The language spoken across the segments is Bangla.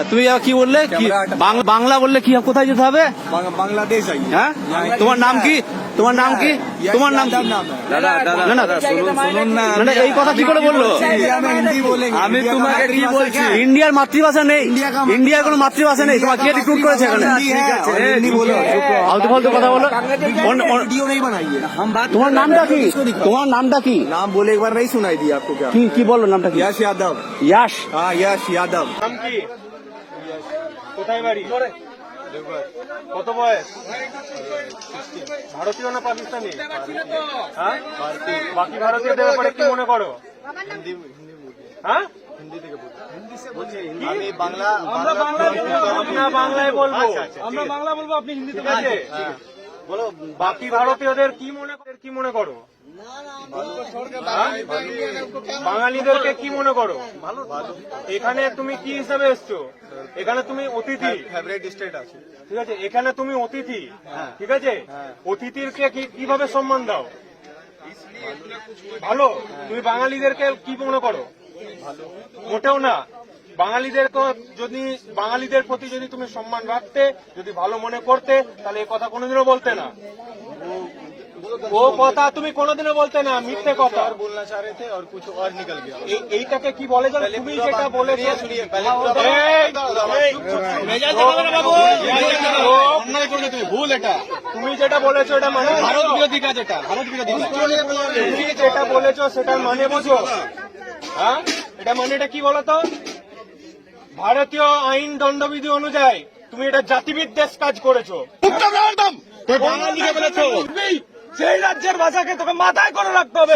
হ্যাঁ, তুমি কি বললে? বাংলা বললে কি কোথায় যেতে হবে? বাংলাদেশ হ্যাঁ? তোমার নাম কি? তোমার নাম কি? তোমার নাম না এই কথা কি করে বলল? আমি তোমাকে কি বলছি? ইন্ডিয়ার মাতৃভাষা নেই। ইন্ডিয়ার কোনো মাতৃভাষা নেই। তোমার কে রিক্রুট করেছে এখানে? ফালতু কথা বলো। তোমার নামটা কি? তোমার নামটা কি? নাম বলে একবার নাই শোনাই দিই কি বলল বলো নামটা কি? ইয়াশ ইয়াদব। ইয়াশ। ইয়াশ ইয়াদব। নাম কি? কোথায় বাড়ি? কত বয়স? ভারতীয় না পাকিস্তানি? হ্যাঁ? বাকি ভারতীয়দের ব্যাপারে কি মনে করো? হ্যাঁ? আমি বাংলা আমরা বাংলা আমরা বাংলায় বলব। আমরা বাংলা বলব আপনি হিন্দিতে ঠিক আছে। বলো, বাকি ভারতীয়দের কি মনে কি মনে করো? হ্যাঁ? বাঙালিদেরকে কি মনে করো? এখানে তুমি কি হিসাবে এসছো? এখানে তুমি অতিথি। ঠিক আছে, এখানে তুমি অতিথি। ঠিক আছে? অতিথিরকে কীভাবে সম্মান দাও? ভালো? তুমি বাঙালিদেরকে কি মনে করো? মোটেও না। বাঙালিদের যদি বাঙালিদের প্রতি যদি তুমি সম্মান রাখতে যদি ভালো মনে করতে তাহলে এ কথা কোনোদিনও বলতে না। ও কথা তুমি কোনোদিনও বলতে না মিথ্যে কথা। আর এইটাকে কি বলে তুমি যেটা বলেছ তুমি ভুল এটা। তুমি যেটা বলেছ এটা মানে ভারত বিরোধী কাজ এটা ভারত বিরোধী তুমি যেটা বলেছ সেটা মানে বুঝো। হ্যাঁ? এটা মানে এটা কি বলতো? ভারতীয় আইন দণ্ডবিধি অনুযায়ী তুমি এটা জাতিবিদ্বেষ কাজ করেছ। বাঙালিকে বলেছ। সেই রাজ্যের ভাষাকে তোকে মাথায় করে রাখতে হবে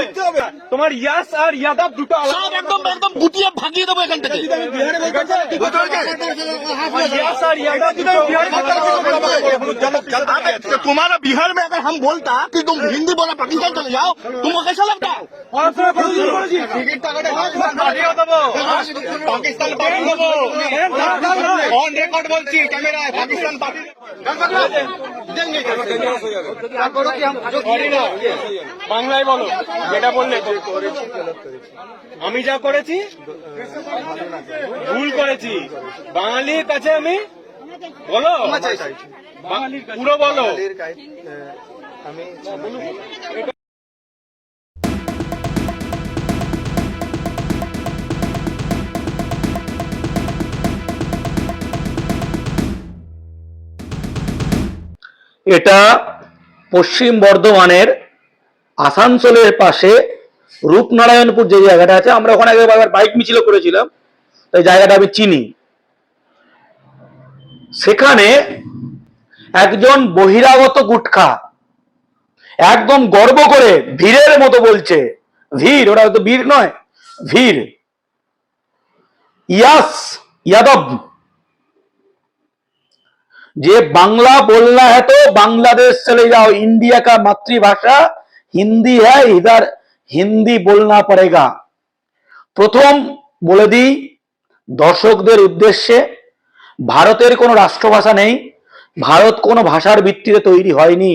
তোমার ইয়াস আর ইয়াদব দুটো আলাদা একদম একদম গুটিয়ে ভাগিয়ে দেবো এখান থেকে ইয়াস আর ইয়াদব দুটো तो तुम्हारा बिहार में अगर हम बोलता कि तुम हिंदी बोला पाकिस्तान चले जाओ तुमको कैसा लगता পড়াশোনা কতদিন করেছি পাঠিয়ে দেবো पाकिस्तान पार्टी देबो ऑन रिकॉर्ड বলছি ক্যামেরা পাকিস্তান পার্টি না। বাংলায় বলো। যেটা বললে আমি যা করেছি, ভুল করেছি। বাঙালির কাছে আমি বলো। পুরো বলো। এটা পশ্চিম বর্ধমানের আসানসোলের পাশে রূপনারায়ণপুর যে জায়গাটা আছে, আমরা ওখানে আগে বাইক মিছিল করেছিলাম তো জায়গাটা আমি চিনি। সেখানে একজন বহিরাগত গুটখা একদম গর্ব করে ভিড়ের মতো বলছে, ভিড়, ওটা হয়তো ভিড় নয়, ভিড়। ইয়াস, ইয়াদব যে बांग्ला बोलना है तो बांग्लादेश चले जाओ इंडिया का मातृभाषा हिंदी है इधर हिंदी बोलना पड़ेगा প্রথম বলে দিই দর্শকদের উদ্দেশ্যে ভারতের কোনো রাষ্ট্রভাষা নেই ভারত কোনো ভাষার ভিত্তিতে তৈরি হয়নি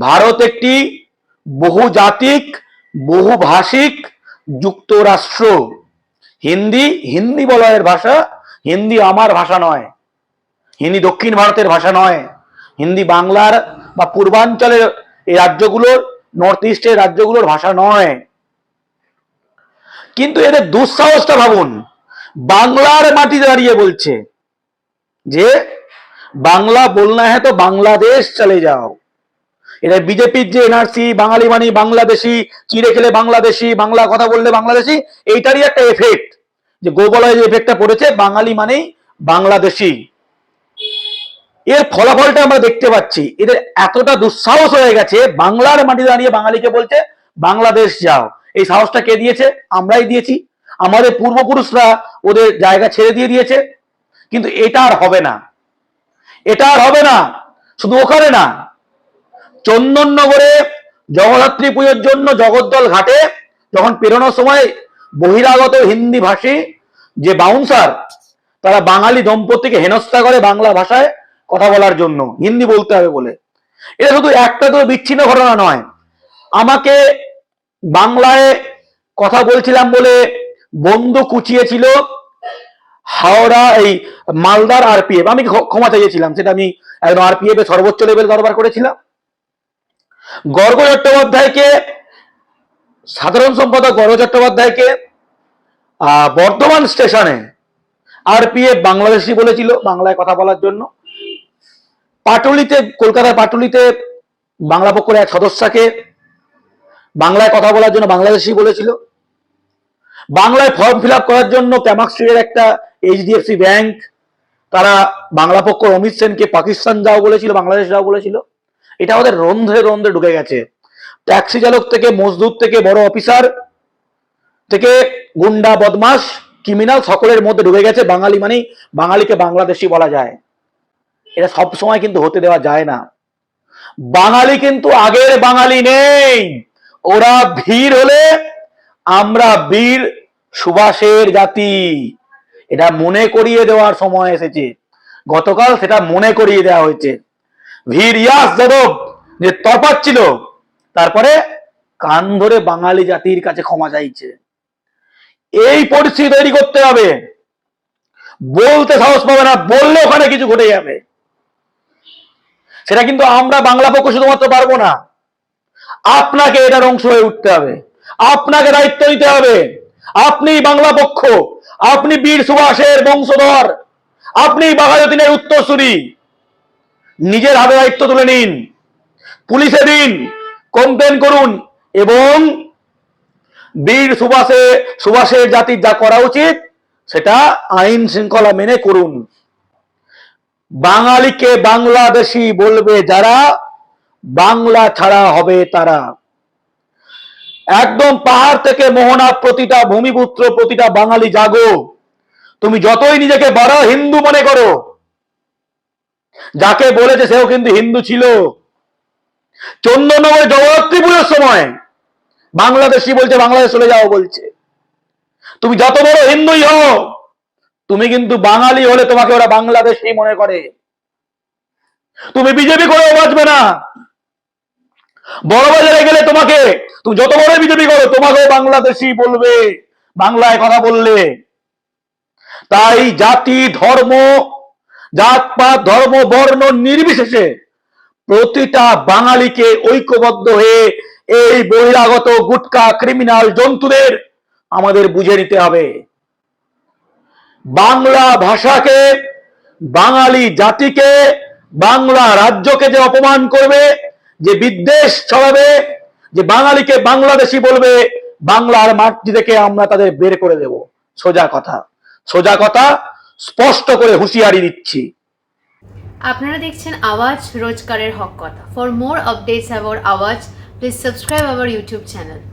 ভারত একটি বহুজাতিক বহুভাষিক যুক্তরাষ্ট্র হিন্দি হিন্দি বলয়ের ভাষা হিন্দি আমার ভাষা নয় হিন্দি দক্ষিণ ভারতের ভাষা নয়। হিন্দি বাংলার বা পূর্বাঞ্চলের এই রাজ্যগুলোর নর্থ ইস্টের রাজ্যগুলোর ভাষা নয়। কিন্তু এদের দুঃসাহসটা ভাবুন, বাংলার মাটি দাঁড়িয়ে বলছে যে, বাংলা বলনা হ্যাঁ তো বাংলাদেশ চলে যাও। এটা বিজেপির যে এনআরসি, বাঙালি মানি, বাংলাদেশি, চিড়ে খেলে বাংলাদেশি, বাংলা কথা বললে বাংলাদেশি, এইটারই একটা এফেক্ট যে গোবলয় যে এফেক্টটা পড়েছে, বাঙালি মানেই বাংলাদেশি। এর ফলাফলটা আমরা দেখতে পাচ্ছি। এদের এতটা দুঃসাহস হয়ে গেছে, বাংলার মাটি দাঁড়িয়ে বাঙালিকে বলছে, বাংলাদেশ যাও। এই সাহসটা কে দিয়েছে? আমরাই দিয়েছি। আমাদের পূর্বপুরুষরা ওদের জায়গা ছেড়ে দিয়ে দিয়েছে। কিন্তু এটা আর হবে না। এটা আর হবে না। শুধু ওখানে না। চন্দননগরে জগদ্ধাত্রী পুজোর জন্য জগদ্দল ঘাটে যখন পেরোনোর সময় বহিরাগত হিন্দি ভাষী যে বাউন্সার, তারা বাঙালি দম্পতিকে হেনস্থা করে বাংলা ভাষায় কথা বলার জন্য। হিন্দি বলতে হবে বলে। এটা শুধু একটা তো বিচ্ছিন্ন ঘটনা নয়। আমাকে বাংলায় কথা বলছিলাম বলে বন্ধু কুচিয়েছিল হাওড়া, এই মালদার আরপিএফ আমি ক্ষমা চাইছিলাম সেটা আমি একদম আরপিএফ এর সর্বোচ্চ লেভেল দরবার করেছিলাম। গর্গ চট্টোপাধ্যায়কে, সাধারণ সম্পাদক গর্গ চট্টোপাধ্যায়কে বর্ধমান স্টেশনে আরপিএফ বাংলাদেশি বলেছিল, বাংলায় কথা বলার জন্য। পাটুলিতে, কলকাতার পাটুলিতে বাংলা পক্ষের এক সদস্যকে বাংলায় কথা বলার জন্য বাংলাদেশি বলেছিল। বাংলায় ফর্ম ফিল করার জন্য ক্যামাক স্ট্রিটের একটা এইচডিএফসি ব্যাংক, তারা বাংলা পক্ষ অমিত সেনকে পাকিস্তান যাও বলেছিল, বাংলাদেশ যাও বলেছিল। এটা আমাদের রন্ধ্রে রন্ধ্রে ঢুকে গেছে। ট্যাক্সি চালক থেকে, মজদুর থেকে, বড় অফিসার থেকে, গুন্ডা বদমাস ক্রিমিনাল সকলের মধ্যে ঢুকে গেছে। বাঙালি মানেই বাঙালিকে বাংলাদেশি বলা যায়। এটা সব সময় কিন্তু হতে দেওয়া যায় না। বাঙালি কিন্তু আগের বাঙালি নেই। ওরা ভিড় হলে আমরা বীর সুভাষের জাতি। এটা মনে করিয়ে দেওয়ার সময় এসেছে। গতকাল সেটা মনে করিয়ে দেওয়া হয়েছে। ভীর ইয়াস যাদব যে তরপাচ্ছিল তারপরে কান ধরে বাঙালি জাতির কাছে ক্ষমা চাইছে। এই পরিস্থিতি তৈরি করতে হবে। বলতে সাহস পাবে না, বললে ওখানে কিছু ঘটে যাবে। সেটা কিন্তু আমরা বাংলা পক্ষ শুধুমাত্র পারব না। আপনাকে এটার অংশ হয়ে উঠতে হবে। আপনাকে দায়িত্ব নিতে হবে। আপনি বাংলা পক্ষ, আপনি বীর সুভাষের বংশধর, আপনি বাঘাযতীনের উত্তরসূরি। নিজের হাতে দায়িত্ব তুলে নিন, পুলিশে দিন কমপ্লেন করুন এবং বীর সুভাষে, সুভাষের জাতির যা করা উচিত, সেটা আইন শৃঙ্খলা মেনে করুন। বাঙালিকে বাংলাদেশি বলবে যারা, বাংলা ছাড়া হবে তারা। একদম পাহাড় থেকে মোহনা প্রতিটা ভূমিপুত্র, প্রতিটা বাঙালি জাগো। তুমি যতই নিজেকে বড় হিন্দু মনে করো, যাকে বলেছে সেও কিন্তু হিন্দু ছিল। চন্দননগর জগদ্ধাত্রী পুজোর সময় বাংলাদেশি বলছে, বাংলাদেশ চলে যাও বলছে। তুমি যত বড় হিন্দুই হও তুমি কিন্তু বাঙালি হলে তোমাকে ওরা বাংলাদেশি মনে করে। তুমি বিজেপি করেও বাঁচবে না। বড় বাজারে গেলে তোমাকে, তুমি যত বড় বিজেপি করো, তোমাকেও বাংলাদেশি বলবে, বাংলায় কথা বললে। তাই জাতি, ধর্ম জাত জাতপাত, ধর্ম, বর্ণ নির্বিশেষে প্রতিটা বাঙালিকে ঐক্যবদ্ধ হয়ে এই বহিরাগত গুটকা, ক্রিমিনাল জন্তুদের আমাদের বুঝে নিতে হবে। বাংলা ভাষাকে, বাঙালি জাতিকে, বাংলা রাজ্যকে যে অপমান করবে, যে বিদ্বেষ ছড়াবে, যে বাঙালিকে বাংলাদেশি বলবে, বাংলার মাটি থেকে আমরা তাদের বের করে দেব। সোজা কথা। সোজা কথা, স্পষ্ট করে হুঁশিয়ারি দিচ্ছি। আপনারা দেখছেন আওয়াজ রোজকারের হক কথা। For more updates about Awaaz please subscribe our YouTube channel